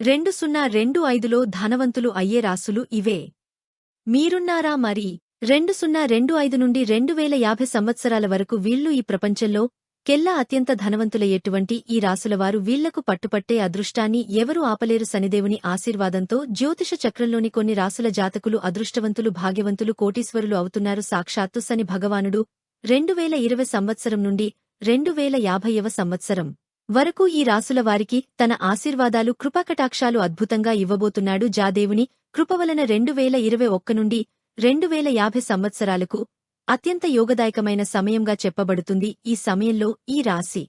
రెండు సున్నా రెండు ఐదులో ధనవంతులు అయ్యే రాసులు ఇవే. మీరున్నారా మరి? రెండు సున్నా రెండు ఐదు నుండి రెండు వేల యాభై సంవత్సరాల వరకు వీళ్ళు ఈ ప్రపంచంలో కెల్లా అత్యంత ధనవంతులయ్యేటువంటి ఈ రాసులవారు వీళ్ళకు పట్టుపట్టే అదృష్టాన్ని ఎవరూ ఆపలేరు శనిదేవుని ఆశీర్వాదంతో జ్యోతిష చక్రంలోని కొన్ని రాసుల జాతకులు అదృష్టవంతులు భాగ్యవంతులు కోటీశ్వరులు అవుతున్నారు. సాక్షాత్తు శని భగవానుడు రెండు వేల ఇరవై సంవత్సరం నుండి రెండు వేల యాభైవ సంవత్సరం. వరకు ఈ రాసుల వారికి తన ఆశీర్వాదాలు కృపాకటాక్షాలు అద్భుతంగా ఇవ్వబోతున్నాడు జాదేవుని. కృపవలన రెండు వేల ఇరవై ఒక్క నుండి రెండు వేల యాభై సంవత్సరాలకు అత్యంత యోగదాయకమైన సమయంగా చెప్పబడుతుంది ఈ సమయంలో ఈ రాశి.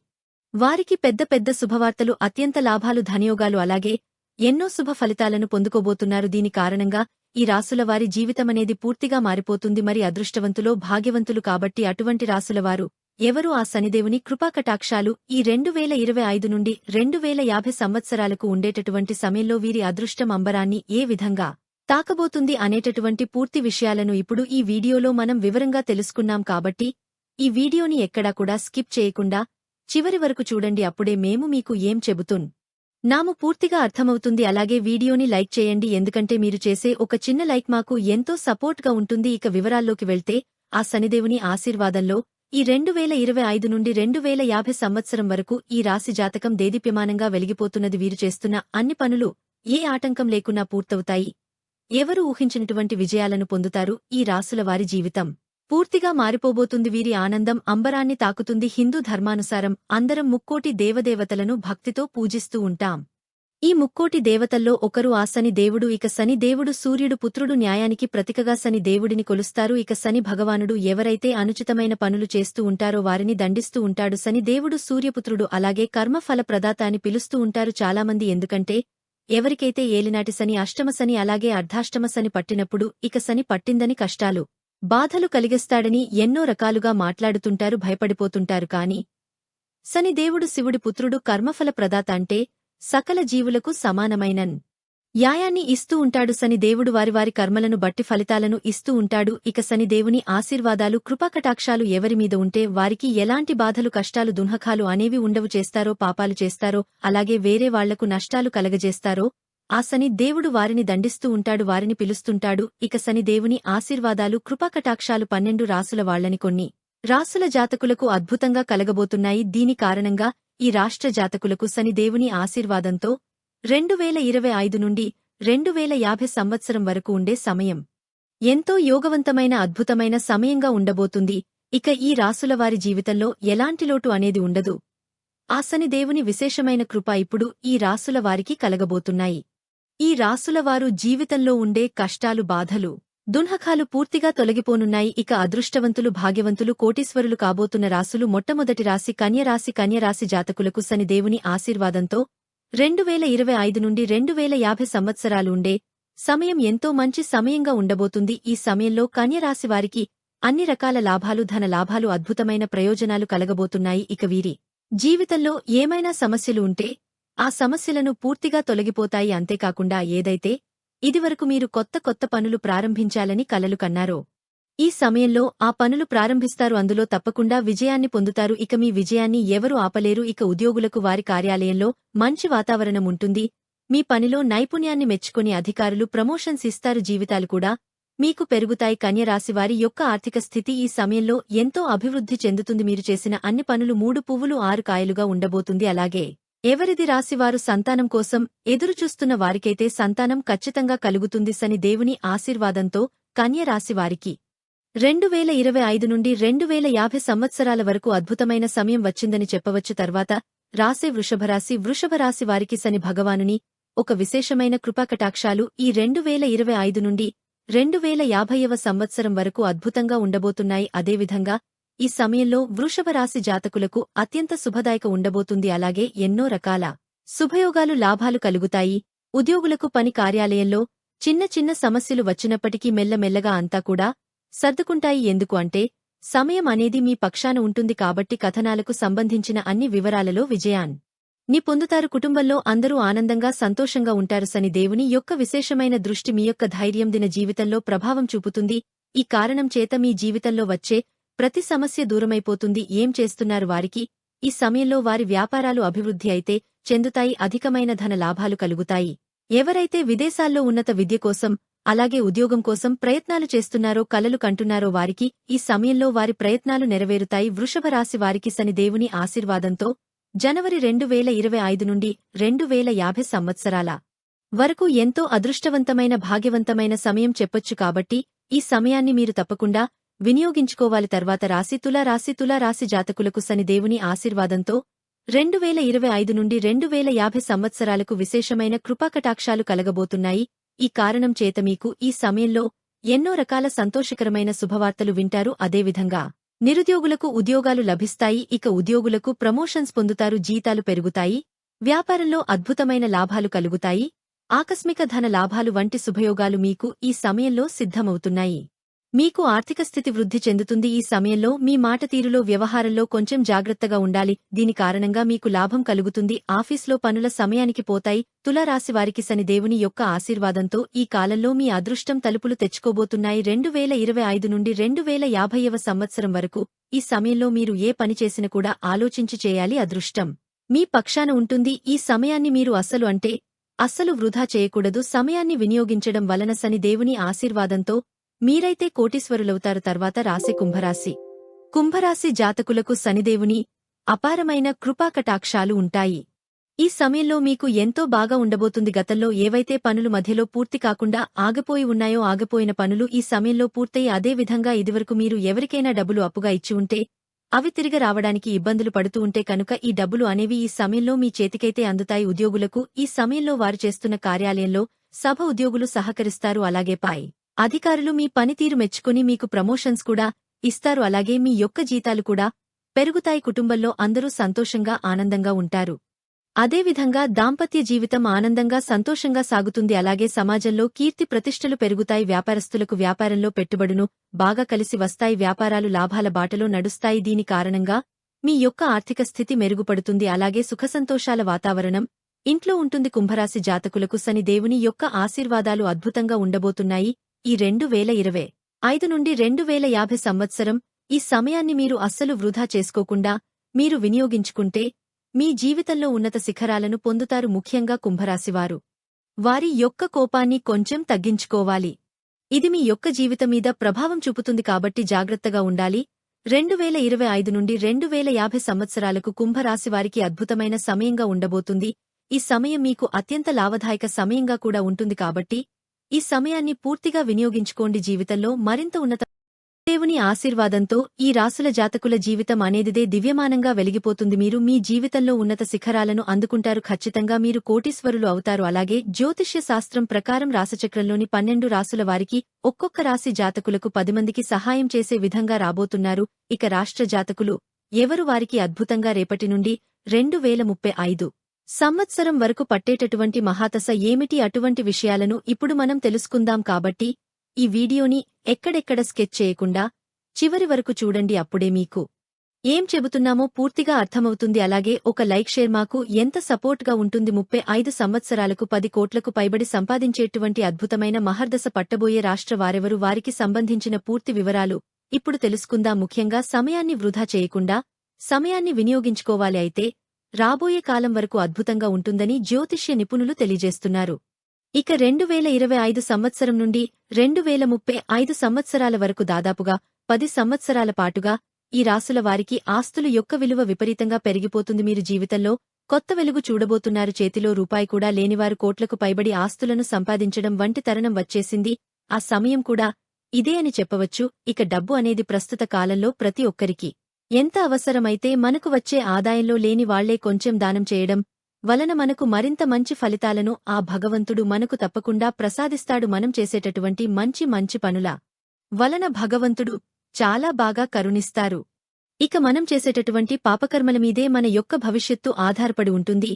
వారికి పెద్ద పెద్ద శుభవార్తలు అత్యంత లాభాలు ధనయోగాలు అలాగే ఎన్నో శుభ ఫలితాలను పొందుకోబోతున్నారు. దీని కారణంగా ఈ రాసుల వారి జీవితమనేది పూర్తిగా మారిపోతుంది. మరి అదృష్టవంతులో భాగ్యవంతులు కాబట్టి అటువంటి రాసులవారు ఎవరు ఆ శనిదేవుని కృపాకటాక్షాలు? ఈ రెండు వేల ఇరవై ఐదు నుండి రెండు వేల యాభై సంవత్సరాలకు ఉండేటటువంటి సమయంలో వీరి అదృష్టం అంబరాన్ని ఏ విధంగా తాకబోతుంది అనేటటువంటి పూర్తి విషయాలను ఇప్పుడు ఈ వీడియోలో మనం వివరంగా తెలుసుకున్నాం కాబట్టి ఈ వీడియోని ఎక్కడా కూడా స్కిప్ చేయకుండా చివరి వరకు చూడండి. అప్పుడే మేము మీకు ఏం చెబుతున్? నాము పూర్తిగా అర్థమవుతుంది. అలాగే వీడియోని లైక్ చేయండి. ఎందుకంటే మీరు చేసే ఒక చిన్న లైక్ మాకు ఎంతో సపోర్ట్గా ఉంటుంది. ఇక వివరాల్లోకి వెళ్తే ఆ శనిదేవుని ఆశీర్వాదంలో ఈ రెండు వేల ఇరవై ఐదు నుండి రెండు వేల యాభై సంవత్సరం వరకు ఈ రాశి జాతకం దేదీప్యమానంగా వెలిగిపోతున్నది వీరు చేస్తున్న అన్ని పనులు ఏ ఆటంకం లేకున్నా పూర్తవుతాయి. ఎవరు ఊహించినటువంటి విజయాలను పొందుతారు ఈ రాసుల వారి జీవితం. పూర్తిగా మారిపోబోతుంది వీరి ఆనందం అంబరాన్ని తాకుతుంది హిందూ ధర్మానుసారం అందరం ముక్కోటి దేవదేవతలను భక్తితో పూజిస్తూ ఉంటాం. ఈ ముక్కోటి దేవతల్లో ఒకరు ఆ శని దేవుడు ఇక శని దేవుడు సూర్యుడు పుత్రుడు న్యాయానికి ప్రతికగా శని దేవుడిని కొలుస్తారు. ఇక శని భగవానుడు ఎవరైతే అనుచితమైన పనులు చేస్తూ ఉంటారో వారిని దండిస్తూ ఉంటాడు. శని దేవుడు సూర్యపుత్రుడు అలాగే కర్మఫల ప్రదాత అని పిలుస్తూ ఉంటారు చాలామంది. ఎందుకంటే ఎవరికైతే ఏలినాటి శని అష్టమ శని అలాగే అర్ధాష్టమ శని పట్టినప్పుడు ఇక శని పట్టిందని కష్టాలు బాధలు కలిగిస్తాడని ఎన్నో రకాలుగా మాట్లాడుతుంటారు భయపడిపోతుంటారు. కాని శని దేవుడు శివుడి పుత్రుడు కర్మఫల ప్రదాత అంటే సకల జీవులకు సమానమైనన్. యాయాన్ని ఇస్తూ ఉంటాడు సని దేవుడు వారి వారి కర్మలను బట్టి ఫలితాలను ఇస్తూ ఉంటాడు. ఇక సని దేవుని ఆశీర్వాదాలు కృపాకటాక్షాలు ఎవరిమీద ఉంటే వారికి ఎలాంటి బాధలు కష్టాలు దున్హకాలు అనేవి ఉండవు. చేస్తారో పాపాలు చేస్తారో అలాగే వేరే వాళ్ళకు నష్టాలు కలగజేస్తారో ఆ సని దేవుడు వారిని దండిస్తూ ఉంటాడు వారిని పిలుస్తుంటాడు. ఇక సని దేవుని ఆశీర్వాదాలు కృపాకటాక్షాలు పన్నెండు రాసుల వాళ్ళని కొన్ని రాసుల జాతకులకు అద్భుతంగా కలగబోతున్నాయి. దీని కారణంగా ఈ రాష్ట్ర జాతకులకు శనిదేవుని ఆశీర్వాదంతో రెండు వేల ఇరవై ఐదు నుండి రెండు వేల యాభై సంవత్సరం వరకు ఉండే సమయం. ఎంతో యోగవంతమైన అద్భుతమైన సమయంగా ఉండబోతుంది. ఇక ఈ రాసులవారి జీవితంలో ఎలాంటి లోటు అనేది ఉండదు. ఆ శనిదేవుని విశేషమైన కృప ఇప్పుడు ఈ రాసులవారికి కలగబోతున్నాయి. ఈ రాసులవారు జీవితంలో ఉండే కష్టాలు బాధలు దున్హకాలు పూర్తిగా తొలగిపోనున్నాయి. ఇక అదృష్టవంతులు భాగ్యవంతులు కోటీశ్వరులు కాబోతున్న రాసులు మొట్టమొదటి రాశి కన్యరాశి కన్యరాశి జాతకులకు శని దేవుని ఆశీర్వాదంతో రెండు వేల ఇరవై ఐదు నుండి రెండు వేల యాభై సంవత్సరాలు ఉండే సమయం ఎంతో మంచి సమయంగా ఉండబోతుంది. ఈ సమయంలో కన్యరాశి వారికి అన్ని రకాల లాభాలు ధన లాభాలు అద్భుతమైన ప్రయోజనాలు కలగబోతున్నాయి. ఇక వీరి జీవితంలో ఏమైనా సమస్యలు ఉంటే ఆ సమస్యలను పూర్తిగా తొలగిపోతాయి. అంతేకాకుండా ఏదైతే ఇదివరకు మీరు కొత్త కొత్త పనులు ప్రారంభించాలని కలలు కన్నారో. ఈ సమయంలో ఆ పనులు ప్రారంభిస్తారు అందులో తప్పకుండా విజయాన్ని పొందుతారు. ఇక మీ విజయాన్ని ఎవరు ఆపలేరు. ఇక ఉద్యోగులకు వారి కార్యాలయంలో మంచి వాతావరణం ఉంటుంది. మీ పనిలో నైపుణ్యాన్ని మెచ్చుకొని అధికారులు ప్రమోషన్స్ ఇస్తారు. జీవితాలు కూడా మీకు పెరుగుతాయి. కన్యరాశివారి యొక్క ఆర్థిక స్థితి ఈ సమయంలో ఎంతో అభివృద్ధి చెందుతుంది. మీరు చేసిన అన్ని పనులు మూడు పువ్వులు ఆరు కాయలుగా ఉండబోతుంది. అలాగే ఎవరిది రాశివారు సంతానం కోసం ఎదురుచూస్తున్న వారికైతే సంతానం ఖచ్చితంగా కలుగుతుంది సని దేవుని ఆశీర్వాదంతో కన్యరాశివారికి రెండు వేల ఇరవై ఐదు నుండి రెండు వేల యాభై సంవత్సరాల వరకు అద్భుతమైన సమయం వచ్చిందని చెప్పవచ్చు తర్వాత రాసే వృషభరాశి వృషభరాశి వారికి శని భగవానుని ఒక విశేషమైన కృపాకటాక్షాలు ఈ రెండు వేల ఇరవై ఐదు నుండి రెండు వేల యాభైవ సంవత్సరం వరకు అద్భుతంగా ఉండబోతున్నాయి. అదేవిధంగా ఈ సమయంలో వృషభరాశి జాతకులకు అత్యంత శుభదాయక ఉండబోతుంది. అలాగే ఎన్నో రకాల శుభయోగాలు లాభాలు కలుగుతాయి. ఉద్యోగులకు పని కార్యాలయంలో చిన్న చిన్న సమస్యలు వచ్చినప్పటికీ మెల్లమెల్లగా అంతా కూడా సర్దుకుంటాయి. ఎందుకు అంటే సమయం అనేది మీ పక్షాన ఉంటుంది కాబట్టి కథనాలకు సంబంధించిన అన్ని వివరాలలో విజయాన్. ని పొందుతారు. కుటుంబంలో అందరూ ఆనందంగా సంతోషంగా ఉంటారు. సని దేవుని యొక్క విశేషమైన దృష్టి మీ యొక్క ధైర్యం దిన జీవితంలో ప్రభావం చూపుతుంది. ఈ కారణం చేత మీ జీవితంలో వచ్చే ప్రతి సమస్య దూరమైపోతుంది. ఏం చేస్తున్నారు వారికి? ఈ సమయంలో వారి వ్యాపారాలు అభివృద్ధి అయితే చెందుతాయి అధికమైన ధన లాభాలు కలుగుతాయి. ఎవరైతే విదేశాల్లో ఉన్నత విద్య కోసం అలాగే ఉద్యోగం కోసం ప్రయత్నాలు చేస్తున్నారో కలలు కంటున్నారో వారికి ఈ సమయంలో వారి ప్రయత్నాలు నెరవేరుతాయి. వృషభ రాశి వారికి శనిదేవుని ఆశీర్వాదంతో జనవరి రెండు వేల ఇరవై ఐదు నుండి రెండు వేల యాభై సంవత్సరాల వరకు ఎంతో అదృష్టవంతమైన భాగ్యవంతమైన సమయం చెప్పొచ్చు కాబట్టి ఈ సమయాన్ని మీరు తప్పకుండా వినియోగించుకోవాలి. తర్వాత రాశి తుల రాశి తుల రాశి జాతకులకు శని దేవుని ఆశీర్వాదంతో రెండు వేల ఇరవై ఐదు నుండి రెండు వేల యాభై సంవత్సరాలకు విశేషమైన కృపాకటాక్షాలు కలగబోతున్నాయి. ఈ కారణం చేత మీకు ఈ సమయంలో ఎన్నో రకాల సంతోషకరమైన శుభవార్తలు వింటారు. అదేవిధంగా నిరుద్యోగులకు ఉద్యోగాలు లభిస్తాయి. ఇక ఉద్యోగులకు ప్రమోషన్స్ పొందుతారు. జీతాలు పెరుగుతాయి. వ్యాపారంలో అద్భుతమైన లాభాలు కలుగుతాయి. ఆకస్మిక ధన లాభాలు వంటి శుభయోగాలు మీకు ఈ సమయంలో సిద్ధమవుతున్నాయి. మీకు ఆర్థిక స్థితి వృద్ధి చెందుతుంది. ఈ సమయంలో మీ మాట తీరులో వ్యవహారంలో కొంచెం జాగ్రత్తగా ఉండాలి. దీని కారణంగా మీకు లాభం కలుగుతుంది. ఆఫీస్లో పనుల సమయానికి పోతాయి. తులారాశి వారికి శని దేవుని యొక్క ఆశీర్వాదంతో ఈ కాలంలో మీ అదృష్టం తలుపులు తెచ్చుకోబోతున్నాయి. రెండు వేల ఇరవై ఐదు నుండి రెండు వేల యాభైవ సంవత్సరం వరకు ఈ సమయంలో మీరు ఏ పని చేసినా కూడా ఆలోచించి చేయాలి అదృష్టం. మీ పక్షాన ఉంటుంది. ఈ సమయాన్ని మీరు అస్సలు అంటే అస్సలు వృధా చేయకూడదు. సమయాన్ని వినియోగించడం వలన శని దేవుని ఆశీర్వాదంతో మీరైతే కోటీశ్వరులవుతారు తర్వాత రాసే కుంభరాశి. కుంభరాశి జాతకులకు శనిదేవుని అపారమైన కృపాకటాక్షాలు ఉంటాయి. ఈ సమయంలో మీకు ఎంతో బాగా ఉండబోతుంది. గతంలో ఏవైతే పనులు మధ్యలో పూర్తి కాకుండా ఆగిపోయి ఉన్నాయో ఆగిపోయిన పనులు ఈ సమయంలో పూర్తయి అదే విధంగా ఇదివరకు మీరు ఎవరికైనా డబ్బులు అప్పుగా ఇచ్చి ఉంటే అవి తిరిగి రావడానికి ఇబ్బందులు పడుతూ ఉంటే కనుక ఈ డబ్బులు అనేవి ఈ సమయంలో మీ చేతికైతే అందుతాయి. ఉద్యోగులకు ఈ సమయంలో వారు చేస్తున్న కార్యాలయంలో సభ ఉద్యోగులు సహకరిస్తారు. అలాగే పాయ్. అధికారులు మీ పనితీరు మెచ్చుకుని మీకు ప్రమోషన్స్ కూడా ఇస్తారు. అలాగే మీ యొక్క జీతాలు కూడా పెరుగుతాయి. కుటుంబంలో అందరూ సంతోషంగా ఆనందంగా ఉంటారు. అదేవిధంగా దాంపత్య జీవితం ఆనందంగా సంతోషంగా సాగుతుంది. అలాగే సమాజంలో కీర్తి ప్రతిష్టలు పెరుగుతాయి. వ్యాపారస్తులకు వ్యాపారంలో పెట్టుబడును బాగా కలిసి వస్తాయి. వ్యాపారాలు లాభాల బాటలో నడుస్తాయి. దీని కారణంగా మీ యొక్క ఆర్థిక స్థితి మెరుగుపడుతుంది. అలాగే సుఖసంతోషాల వాతావరణం ఇంట్లో ఉంటుంది. కుంభరాశి జాతకులకు శని దేవుని యొక్క ఆశీర్వాదాలు అద్భుతంగా ఉండబోతున్నాయి. ఈ రెండు వేల ఇరవై ఐదు నుండి రెండు వేల యాభై సంవత్సరం ఈ సమయాన్ని మీరు అస్సలు వృధా చేసుకోకుండా మీరు వినియోగించుకుంటే మీ జీవితంలో ఉన్నత శిఖరాలను పొందుతారు ముఖ్యంగా కుంభరాశివారు. వారి యొక్క కోపాన్ని కొంచెం తగ్గించుకోవాలి. ఇది మీ యొక్క జీవితం మీద ప్రభావం చూపుతుంది కాబట్టి జాగ్రత్తగా ఉండాలి. రెండు వేల ఇరవై ఐదు నుండి రెండు వేల యాభై సంవత్సరాలకు కుంభరాశివారికి అద్భుతమైన సమయంగా ఉండబోతుంది. ఈ సమయం మీకు అత్యంత లాభదాయక సమయంగా కూడా ఉంటుంది కాబట్టి ఈ సమయాన్ని పూర్తిగా వినియోగించుకోండి జీవితంలో మరింత ఉన్నత దేవుని ఆశీర్వాదంతో ఈ రాసుల జాతకుల జీవితం అనేదిదే దివ్యమానంగా వెలిగిపోతుంది. మీరు మీ జీవితంలో ఉన్నత శిఖరాలను అందుకుంటారు. ఖచ్చితంగా మీరు కోటీశ్వరులు అవుతారు. అలాగే జ్యోతిష్య శాస్త్రం ప్రకారం రాసచక్రంలోని పన్నెండు రాసుల వారికి ఒక్కొక్క రాశి జాతకులకు పది మందికి సహాయం చేసే విధంగా రాబోతున్నారు. ఇక రాష్ట్ర జాతకులు ఎవరు? వారికి అద్భుతంగా రేపటి నుండి రెండు వేల ముప్పై ఐదు సంవత్సరం వరకు పట్టేటటువంటి మహాతస ఏమిటి అటువంటి విషయాలను ఇప్పుడు మనం తెలుసుకుందాం కాబట్టి ఈ వీడియోని ఎక్కడెక్కడ స్కెచ్ చేయకుండా చివరి వరకు చూడండి అప్పుడే మీకు ఏం చెబుతున్నామో పూర్తిగా అర్థమవుతుంది. అలాగే ఒక లైక్ షేర్ మాకు ఎంత సపోర్ట్గా ఉంటుంది. ముప్పై ఐదు సంవత్సరాలకు పది కోట్లకు పైబడి సంపాదించేటువంటి అద్భుతమైన మహర్దశ పట్టబోయే రాష్ట్ర వారెవరు? వారికి సంబంధించిన పూర్తి వివరాలు ఇప్పుడు తెలుసుకుందాం. ముఖ్యంగా సమయాన్ని వృధా చేయకుండా సమయాన్ని వినియోగించుకోవాలి అయితే రాబోయే కాలం వరకు అద్భుతంగా ఉంటుందని జ్యోతిష్య నిపుణులు తెలియజేస్తున్నారు. ఇక రెండు వేల ఇరవై ఐదు సంవత్సరం నుండి రెండు వేల ముప్పై ఐదు సంవత్సరాల వరకు దాదాపుగా పది సంవత్సరాల పాటుగా ఈ రాసుల వారికి ఆస్తులు యొక్క విలువ విపరీతంగా పెరిగిపోతుంది. మీరు జీవితంలో కొత్త వెలుగు చూడబోతున్నారు. చేతిలో రూపాయి కూడా లేనివారు కోట్లకు పైబడి ఆస్తులను సంపాదించడం వంటి తరుణం వచ్చేసింది. ఆ సమయం కూడా ఇదే అని చెప్పవచ్చు. ఇక డబ్బు అనేది ప్రస్తుత కాలంలో ప్రతి ఒక్కరికి ఎంత అవసరమైతే మనకు వచ్చే ఆదాయంలో లేని వాళ్ళే కొంచెం దానం చేయడం వలన మనకు మరింత మంచి ఫలితాలను ఆ భగవంతుడు మనకు తప్పకుండా ప్రసాదిస్తాడు మనం చేసేటటువంటి మంచి మంచి పనుల వలన భగవంతుడు చాలా బాగా కరుణిస్తారు. ఇక మనం చేసేటటువంటి పాపకర్మల మీదే మన యొక్క భవిష్యత్తు ఆధారపడి ఉంటుంది.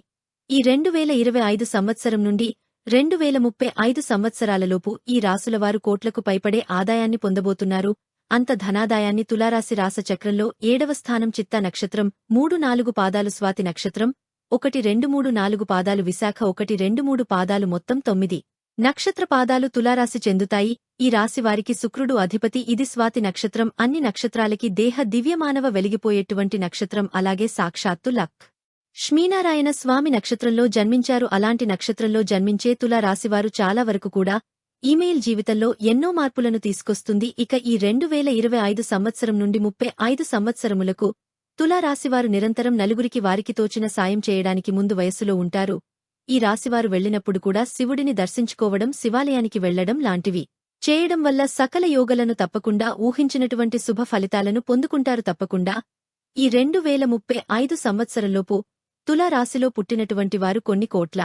ఈ రెండు వేల ఇరవై ఐదు సంవత్సరం నుండి రెండు వేల ముప్పై ఐదు సంవత్సరాలలోపు ఈ రాసులవారు కోట్లకు పైపడే ఆదాయాన్ని పొందబోతున్నారు. అంత ధనాదాయాన్ని తులారాశి రాసచక్రంలో ఏడవ స్థానం చిత్తా నక్షత్రం మూడు నాలుగు పాదాలు స్వాతి నక్షత్రం ఒకటి రెండు మూడు నాలుగు పాదాలు విశాఖ ఒకటి రెండు మూడు పాదాలు మొత్తం తొమ్మిది. నక్షత్ర పాదాలు తులారాశి చెందుతాయి. ఈ రాశివారికి శుక్రుడు అధిపతి ఇది స్వాతి నక్షత్రం. అన్ని నక్షత్రాలకి దేహ దివ్యమానవ వెలిగిపోయేటువంటి నక్షత్రం అలాగే సాక్షాత్తు లక్. శ్మీనారాయణ స్వామి నక్షత్రంలో జన్మించారు. అలాంటి నక్షత్రంలో జన్మించే తులా రాశివారు చాలా వరకు కూడా ఈమెయిల్ జీవితంలో ఎన్నో మార్పులను తీసుకొస్తుంది. ఇక ఈ రెండు వేల ఇరవై ఐదు సంవత్సరం నుండి ముప్పై ఐదు సంవత్సరములకు తులారాశివారు నిరంతరం నలుగురికి వారికి తోచిన సాయం చేయడానికి ముందు వయస్సులో ఉంటారు. ఈ రాశివారు వెళ్ళినప్పుడు కూడా శివుడిని దర్శించుకోవడం శివాలయానికి వెళ్ళడం లాంటివి. చేయడం వల్ల సకల యోగలను తప్పకుండా ఊహించినటువంటి శుభ ఫలితాలను పొందుకుంటారు తప్పకుండా. ఈ రెండు వేల ముప్పై ఐదు సంవత్సరంలోపు తులారాశిలో పుట్టినటువంటి వారు కొన్ని కోట్ల.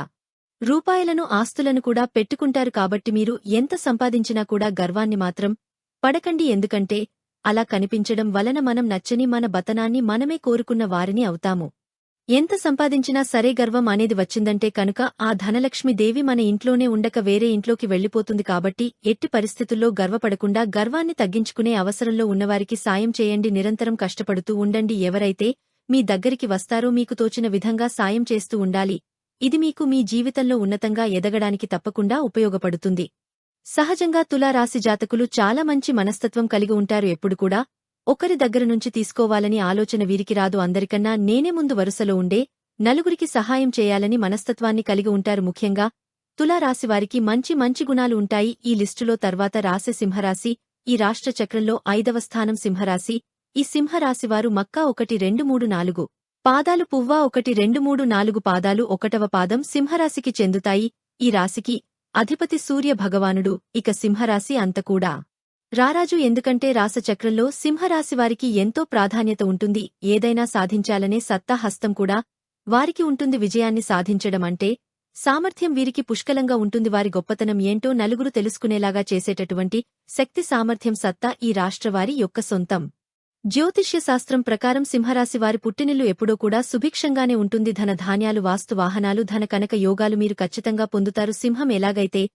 రూపాయలను ఆస్తులను కూడా పెట్టుకుంటారు కాబట్టి మీరు ఎంత సంపాదించినా కూడా గర్వాన్ని మాత్రం పడకండి. ఎందుకంటే అలా కనిపించడం వలన మనం నచ్చని మన బతనాన్ని మనమే కోరుకున్న వారిని అవుతాము. ఎంత సంపాదించినా సరే గర్వం అనేది వచ్చిందంటే కనుక ఆ ధనలక్ష్మీదేవి మన ఇంట్లోనే ఉండక వేరే ఇంట్లోకి వెళ్ళిపోతుంది కాబట్టి ఎట్టి పరిస్థితుల్లో గర్వపడకుండా గర్వాన్ని తగ్గించుకునే అవసరంలో ఉన్నవారికి సాయం చేయండి. నిరంతరం కష్టపడుతూ ఉండండి. ఎవరైతే మీ దగ్గరికి వస్తారో మీకు తోచిన విధంగా సాయం చేస్తూ ఉండాలి. ఇది మీకు మీ జీవితంలో ఉన్నతంగా ఎదగడానికి తప్పకుండా ఉపయోగపడుతుంది. సహజంగా తులారాశి జాతకులు చాలా మంచి మనస్తత్వం కలిగి ఉంటారు. ఎప్పుడు కూడా ఒకరి దగ్గర నుంచి తీసుకోవాలని ఆలోచన వీరికి రాదు. అందరికన్నా నేనే ముందు వరుసలో ఉండే నలుగురికి సహాయం చేయాలని మనస్తత్వాన్ని కలిగి ఉంటారు. ముఖ్యంగా తులారాశివారికి మంచి మంచి గుణాలు ఉంటాయి. ఈ లిస్టులో తర్వాత రాసే సింహరాశి ఈ రాష్ట్ర చక్రంలో ఐదవ స్థానం సింహరాశి ఈ సింహరాశివారు మక్కా ఒకటి రెండు మూడు నాలుగు. పాదాలు పువ్వా ఒకటి రెండు మూడు నాలుగు పాదాలు ఒకటవ పాదం సింహరాశికి చెందుతాయి. ఈ రాశికి అధిపతి సూర్య భగవానుడు ఇక సింహరాశి అంతకూడా రారాజు ఎందుకంటే రాసచక్రంలో సింహరాశివారికి ఎంతో ప్రాధాన్యత ఉంటుంది. ఏదైనా సాధించాలనే సత్తా హస్తం కూడా వారికి ఉంటుంది. విజయాన్ని సాధించడం అంటే సామర్థ్యం వీరికి పుష్కలంగా ఉంటుంది. వారి గొప్పతనం ఏంటో నలుగురు తెలుసుకునేలాగా చేసేటటువంటి శక్తి సామర్థ్యం సత్తా ఈ రాష్ట్రవారి యొక్క సొంతం. జ్యోతిష్యశాస్త్రం ప్రకారం సింహరాశి వారి పుట్టినిల్లు ఎప్పుడో కూడా సుభిక్షంగానే ఉంటుంది. ధన ధాన్యాలు వాస్తు వాహనాలు ధన కనక యోగాలు మీరు ఖచ్చితంగా పొందుతారు. సింహం ఎలాగైతే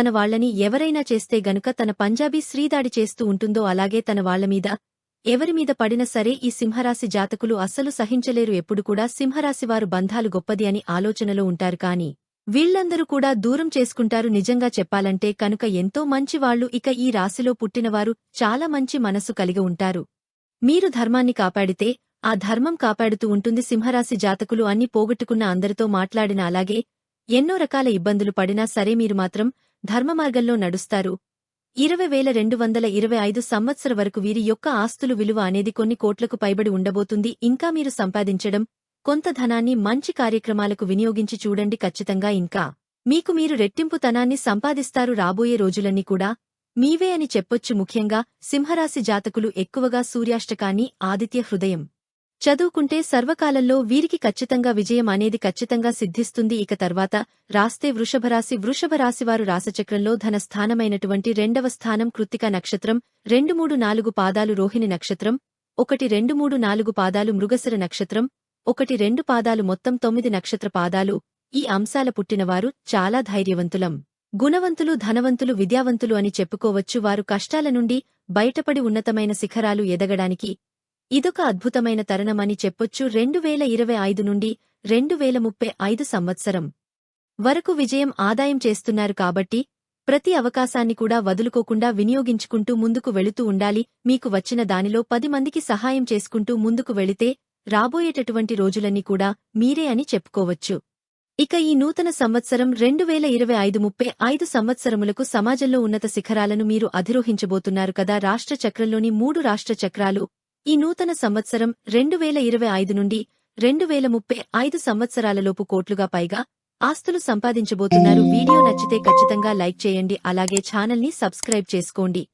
తన వాళ్ళని ఎవరైనా చేస్తే గనుక తన పంజాబీ శ్రీదాడి చేస్తూ ఉంటుందో అలాగే తన వాళ్ళమీద ఎవరిమీద పడిన సరే ఈ సింహరాశి జాతకులు అస్సలు సహించలేరు. ఎప్పుడు కూడా సింహరాశివారు బంధాలు గొప్పది అని ఆలోచనలో ఉంటారు. కాని వీళ్ళందరూ కూడా దూరం చేసుకుంటారు. నిజంగా చెప్పాలంటే కనుక ఎంతో మంచి వాళ్ళు ఇక ఈ రాశిలో పుట్టినవారు చాలా మంచి మనసు కలిగి ఉంటారు. మీరు ధర్మాన్ని కాపాడితే ఆ ధర్మం కాపాడుతూ ఉంటుంది సింహరాశి జాతకులు అన్ని పోగొట్టుకున్న అందరితో మాట్లాడిన అలాగే ఎన్నో రకాల ఇబ్బందులు పడినా సరే మీరు మాత్రం ధర్మమార్గంలో నడుస్తారు. ఇరవై వేల రెండు వందల ఇరవై ఐదు సంవత్సర వరకు వీరి యొక్క ఆస్తులు విలువ అనేది కొన్ని కోట్లకు పైబడి ఉండబోతుంది. ఇంకా మీరు సంపాదించడం కొంత ధనాన్ని మంచి కార్యక్రమాలకు వినియోగించి చూడండి ఖచ్చితంగా ఇంకా. మీకు మీరు రెట్టింపుతనాన్ని సంపాదిస్తారు రాబోయే రోజులన్నీ కూడా. మీవే అని చెప్పొచ్చు ముఖ్యంగా సింహరాశి జాతకులు ఎక్కువగా సూర్యాష్టకాన్ని ఆదిత్య హృదయం. చదువుకుంటే సర్వకాలంలో వీరికి ఖచ్చితంగా విజయం అనేది ఖచ్చితంగా సిద్ధిస్తుంది. ఇక తర్వాత రాస్తే వృషభరాశి వృషభరాశివారు రాసచక్రంలో ధన స్థానమైనటువంటి రెండవ స్థానం కృత్తిక నక్షత్రం రెండు మూడు నాలుగు పాదాలు రోహిణి నక్షత్రం ఒకటి రెండు మూడు నాలుగు పాదాలు మృగశిర నక్షత్రం ఒకటి రెండు పాదాలు మొత్తం తొమ్మిది నక్షత్ర పాదాలు. ఈ అంశాల పుట్టినవారు చాలా ధైర్యవంతులం. గుణవంతులు ధనవంతులు విద్యావంతులు అని చెప్పుకోవచ్చు. వారు కష్టాల నుండి బయటపడి ఉన్నతమైన శిఖరాలు ఎదగడానికి ఇదొక అద్భుతమైన తరుణమని చెప్పొచ్చు. రెండు వేల ఇరవై ఐదు నుండి రెండు వేల ముప్పై ఐదు సంవత్సరం వరకు విజయం ఆదాయం చేస్తున్నారు కాబట్టి ప్రతి అవకాశాన్ని కూడా వదులుకోకుండా వినియోగించుకుంటూ ముందుకు వెళుతూ ఉండాలి. మీకు వచ్చిన దానిలో పది మందికి సహాయం చేసుకుంటూ ముందుకు వెళితే రాబోయేటటువంటి రోజులన్నీ కూడా మీరే అని చెప్పుకోవచ్చు. ఇక ఈ నూతన సంవత్సరం రెండు వేల ఇరవై ఐదు ముప్పై ఐదు సంవత్సరములకు సమాజంలో ఉన్నత శిఖరాలను మీరు అధిరోహించబోతున్నారు కదా. రాష్ట్ర చక్రంలోని మూడు రాష్ట్ర చక్రాలు ఈ నూతన సంవత్సరం రెండు వేల ఇరవై ఐదు నుండి రెండు వేల ముప్పై ఐదు సంవత్సరాలలోపు కోట్లుగా పైగా ఆస్తులు సంపాదించబోతున్నారు. వీడియో నచ్చితే ఖచ్చితంగా లైక్ చేయండి. అలాగే ఛానల్ని సబ్స్క్రైబ్ చేసుకోండి.